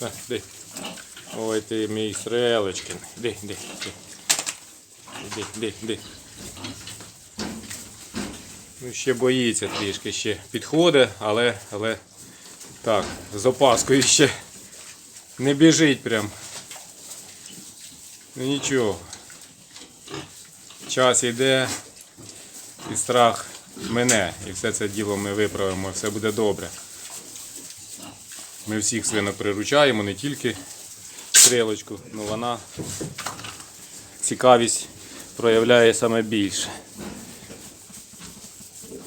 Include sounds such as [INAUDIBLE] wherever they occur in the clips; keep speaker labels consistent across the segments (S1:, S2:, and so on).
S1: На, Ди. Ой ти мій стрелочкин. Ди, ди, ди. Ди, ди, ди. Ну, ще боїться трішки, ще підходить, але, але так, з опаскою ще не біжить прям. Ну нічого. Час йде і страх мене. І все це діло ми виправимо, все буде добре. Ми всіх свинок приручаємо, не тільки стрілочку, але вона цікавість проявляє саме більше.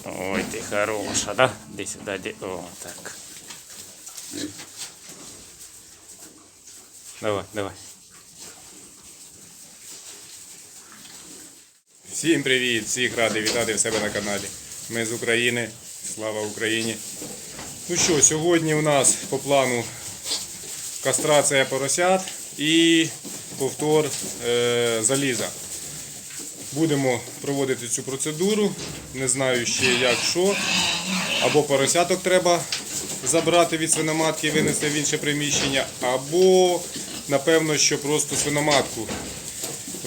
S1: Ой, ти хороша, да? Ди сюди. О, так. Давай, давай. Всім привіт! Всіх радий вітати в себе на каналі. Ми з України. Слава Україні! Ну що, сьогодні у нас по плану кастрація поросят і повтор е, заліза. Будемо проводити цю процедуру. Не знаю ще як що. Або поросяток треба забрати від свиноматки і винести в інше приміщення, або напевно, що просто свиноматку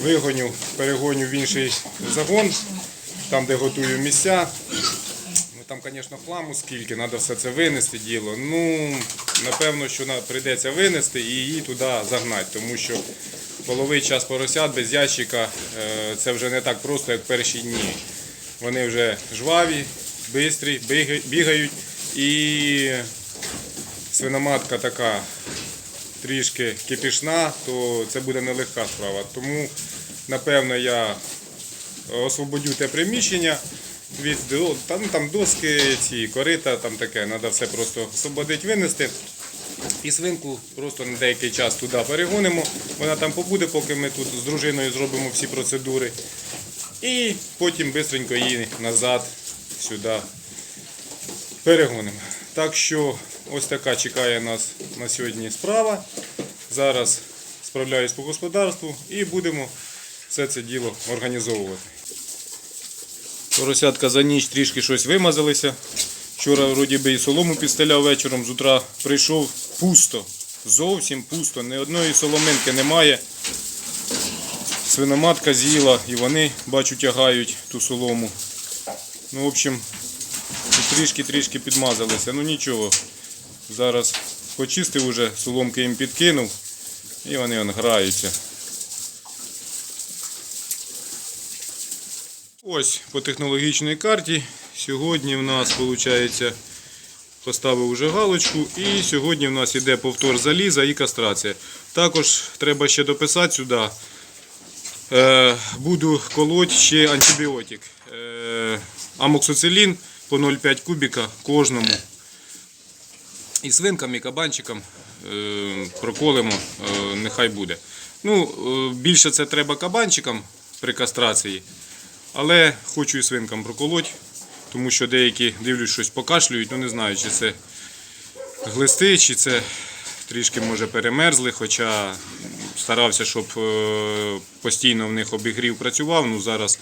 S1: вигоню, перегоню в інший загон, там де готую місця. Там, звісно, хламу скільки, треба все це винести діло. Ну, напевно, що прийдеться винести і її туди загнати, тому що половий час поросят без ящика е, це вже не так просто, як перші дні. Вони вже жваві, бистрі, бігають і свиноматка така трішки кипішна, то це буде нелегка справа. Тому, напевно, я освободю те приміщення від там, там доски, ці корита, там таке, треба все просто освободити, винести. І свинку просто на деякий час туди перегонимо. Вона там побуде, поки ми тут з дружиною зробимо всі процедури. І потім швидко її назад сюди перегонимо. Так що ось така чекає нас на сьогодні справа. Зараз справляюсь по господарству і будемо все це діло організовувати. Поросятка за ніч трішки щось вимазалися. Вчора вроді би і солому підстеляв вечором, з утра прийшов пусто. Зовсім пусто. Ні одної соломинки немає. Свиноматка з'їла і вони, бачу, тягають ту солому. Ну, в общем, трішки-трішки підмазалися. Ну нічого. Зараз почистив уже, соломки їм підкинув і вони он граються. Ось по технологічній карті. Сьогодні в нас виходить, поставив вже галочку і сьогодні в нас йде повтор заліза і кастрація. Також треба ще дописати сюди. Е, буду колоть ще антибіотик. Е, амоксоцилін по 0,5 кубіка кожному. І свинкам, і кабанчикам е, проколимо, нехай буде. Ну, більше це треба кабанчикам при кастрації, але хочу і свинкам проколоть, тому що деякі дивлюсь, щось покашлюють, ну не знаю, чи це глисти, чи це трішки може перемерзли, хоча старався, щоб е, постійно в них обігрів працював. Ну зараз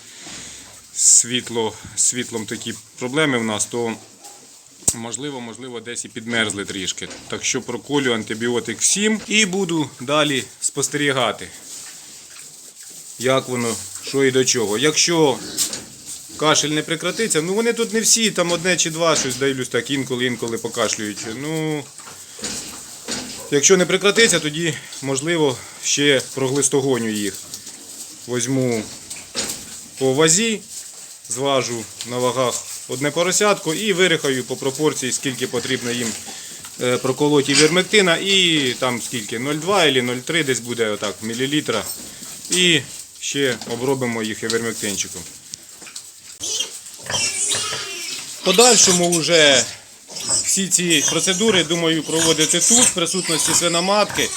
S1: світло, світлом такі проблеми в нас, то можливо, можливо, десь і підмерзли трішки. Так що проколю антибіотик всім і буду далі спостерігати, як воно, що і до чого. Якщо кашель не прекратиться, ну вони тут не всі, там одне чи два, щось дивлюсь, так інколи-інколи покашлюють. Ну, якщо не прекратиться, тоді можливо ще проглистогоню їх. Возьму по вазі, зважу на вагах одне поросятко і вирихаю по пропорції, скільки потрібно їм е, проколоті вірмектина і там скільки 0,2 або 0,3 десь буде отак мілілітра. І ще обробимо їх івермектинчиком. Подальшому вже всі ці процедури, думаю, проводити тут, в присутності свиноматки.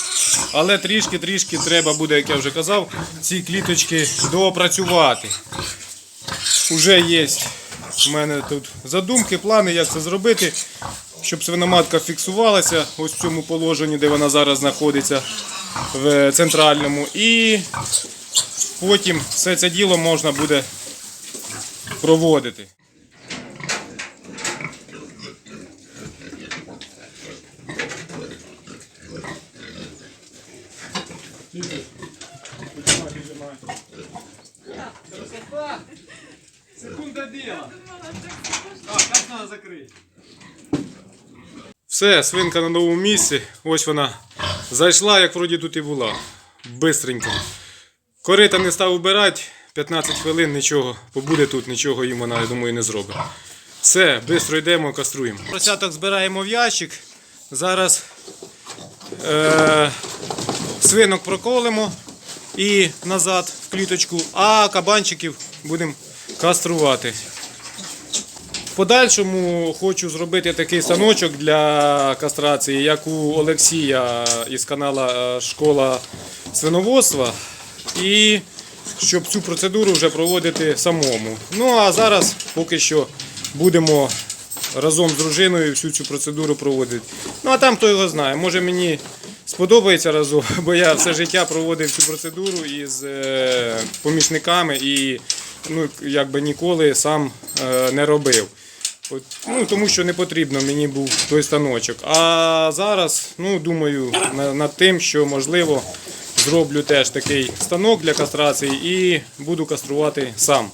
S1: Але трішки-трішки треба буде, як я вже казав, ці кліточки доопрацювати. Уже є у мене тут задумки, плани, як це зробити, щоб свиноматка фіксувалася ось в цьому положенні, де вона зараз знаходиться в центральному. І потім все це діло можна буде проводити. Секунда діла. Так, так треба закрити. Все, свинка на новому місці. Ось вона зайшла, як вроді тут і була. Бистренько. Корита не став убирати, 15 хвилин нічого. Побуде тут, нічого їм вона, я думаю, не зробить. Все, швидко йдемо, каструємо. Просяток збираємо в ящик. Зараз е, свинок проколимо і назад в кліточку, а кабанчиків будемо каструвати. Подальшому хочу зробити такий станочок для кастрації, як у Олексія із каналу е, Школа свиноводства. І щоб цю процедуру вже проводити самому. Ну а зараз поки що будемо разом з дружиною всю цю процедуру проводити. Ну а там хто його знає. Може мені сподобається разом, [LAUGHS] бо я все життя проводив цю процедуру із е, помічниками і ну, якби ніколи сам е, не робив. Ну, тому що не потрібно мені був той станочок. А зараз, ну, думаю, на- над тим, що можливо зроблю теж такий станок для кастрації і буду каструвати сам.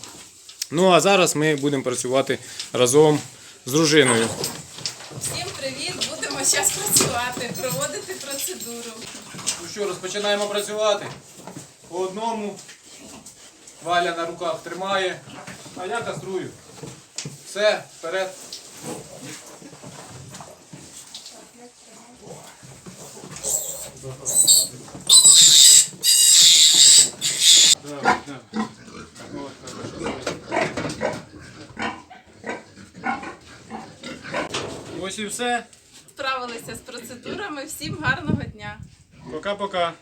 S1: Ну а зараз ми будемо працювати разом з дружиною.
S2: Всім привіт! Будемо зараз працювати, проводити процедуру.
S1: Ну що, розпочинаємо працювати. По одному Валя на руках тримає, а я каструю. Все, вперед. Давай, Ось і все.
S2: Справилися з процедурами. Всім гарного дня!
S1: Пока-пока.